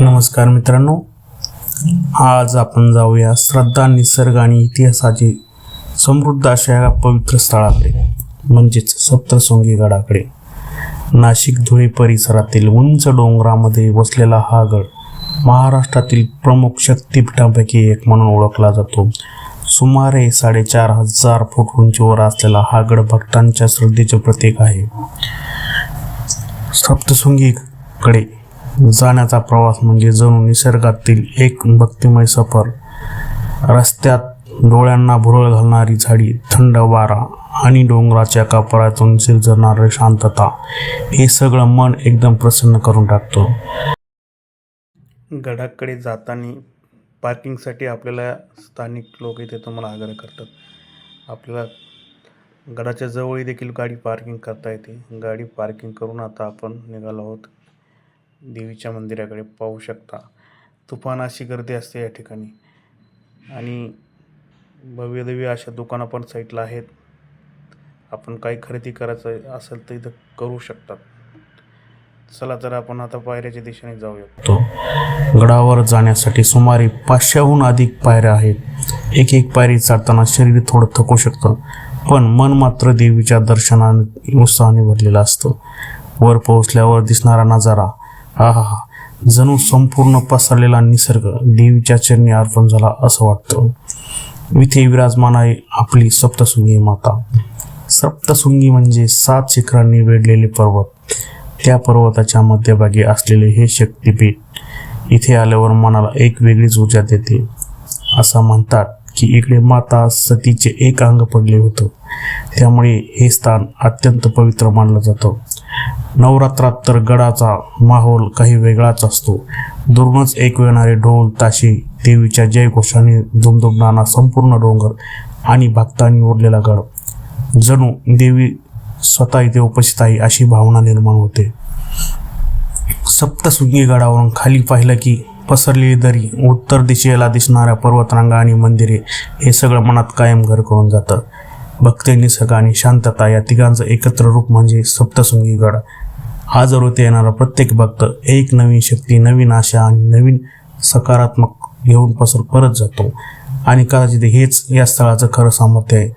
नमस्कार मित्रांनो आज आपण जाऊया श्रद्धा निसर्ग आणि इतिहासाचे समृद्ध अशा या पवित्र स्थळाकडे म्हणजेच सप्तशृंगी गडाकडे. नाशिक धुळे परिसरातील उंच डोंगरामध्ये वसलेला हा गड महाराष्ट्रातील प्रमुख शक्तिपीठांपैकी एक म्हणून ओळखला जातो. सुमारे साडेचार हजार फूट उंचीवर असलेला हा गड भक्तांच्या श्रद्धेचे प्रतीक आहे. सप्तशृंगीकडे जाण्याचा प्रवास म्हणजे जणू निसर्गातील एक भक्तिमय सफर. रस्त्यात डोळ्यांना भुरळ घालणारी झाडी थंड वारा आणि डोंगराच्या कापरातून शिरजणारी शांतता हे सगळं मन एकदम प्रसन्न करून टाकतो. गडाकडे जाताना पार्किंगसाठी आपल्याला स्थानिक लोक इथे तुम्हाला आग्रह करतात. आपल्याला गडाच्या जवळही देखील गाडी पार्किंग करता येते. गाडी पार्किंग करून आता आपण निघालो आहोत. देवीच्या मंदिराकडे पाहू शकता. तुफान अशी गर्दी असते या ठिकाणी. आणि भव्यदेवी अशा दुकानं पण साईटला आहेत. आपण काही खरेदी करायचं असेल तर इथं करू शकतात. चला तर आपण आता पायऱ्याच्या दिशेने जाऊया तो गडावर जाण्यासाठी सुमारे पाचशेहून अधिक पायऱ्या आहेत. एक एक पायरी चढताना शरीर थोडं थकू शकतं पण मन मात्र देवीच्या दर्शनाने उत्साहाने भरलेलं असतं. वर पोहोचल्यावर दिसणारा नजारा हा हा हा. जणू संपूर्ण पसरलेला निसर्ग देवीच्या चरणी अर्पण झाला असं वाटतं. इथे विराजमान आहे आपली सप्तशृंगी माता. सप्तशृंगी म्हणजे सात शिखरांनी वेढलेले पर्वत. त्या पर्वताच्या मध्यभागी असलेले हे शक्तिपीठ इथे आल्यावर मनाला एक वेगळीच ऊर्जा देते. असं म्हणतात की इकडे माता सतीचे एक अंग पडले होतं. त्यामुळे हे स्थान अत्यंत पवित्र मानलं जातं. नवरात्रात तर गडाचा माहोल काही वेगळाच असतो. दुरूनच एक ढोल ताशी देवीच्या जयघोषाने धुमधुमणारा संपूर्ण डोंगर आणि भक्तांनी उरलेला गड. जणू देवी स्वतः इथे उपस्थित आहे अशी भावना निर्माण होते. सप्तशृंगी गडावरून खाली पाहिलं की पसरलेली दरी उत्तर दिशेला दिसणाऱ्या पर्वतरांगा आणि मंदिरे हे सगळं मनात कायम घर करून जातं. भक्ती निसर्ग आणि शांतता या तिघांचं एकत्र रूप म्हणजे सप्तशृंगी गड. हा होते येणारा प्रत्येक भक्त एक नवीन शक्ती नवीन आशा आणि नवीन सकारात्मक घेऊन पसर परत जातो. आणि कदाचित हेच या स्थळाचं खरं सामर्थ्य आहे.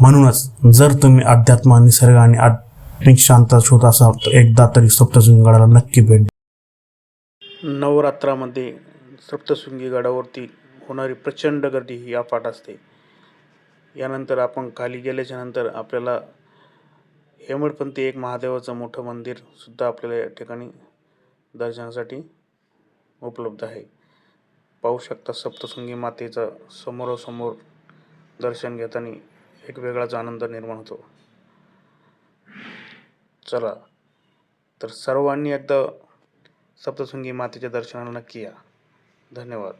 म्हणूनच जर तुम्ही अध्यात्म निसर्ग आणि आत्मिक शांतता शोध असाल तर एकदा तरी सप्तशृंगी गडाला नक्की भेट नवरात्रामध्ये सप्तशृंगी गडावरती होणारी प्रचंड गर्दी ही अफाट असते. यानंतर आपण खाली गेल्याच्यानंतर आपल्याला हेमडपंथी एक महादेवाचं मोठं मंदिरसुद्धा आपल्याला या ठिकाणी दर्शनासाठी उपलब्ध आहे. पाहू शकता सप्तशृंगी मातेचं समोरासमोर दर्शन घेताना एक वेगळाच आनंद निर्माण होतो. चला तर सर्वांनी एकदा सप्तशृंगी मातेच्या दर्शनाला नक्की या. धन्यवाद.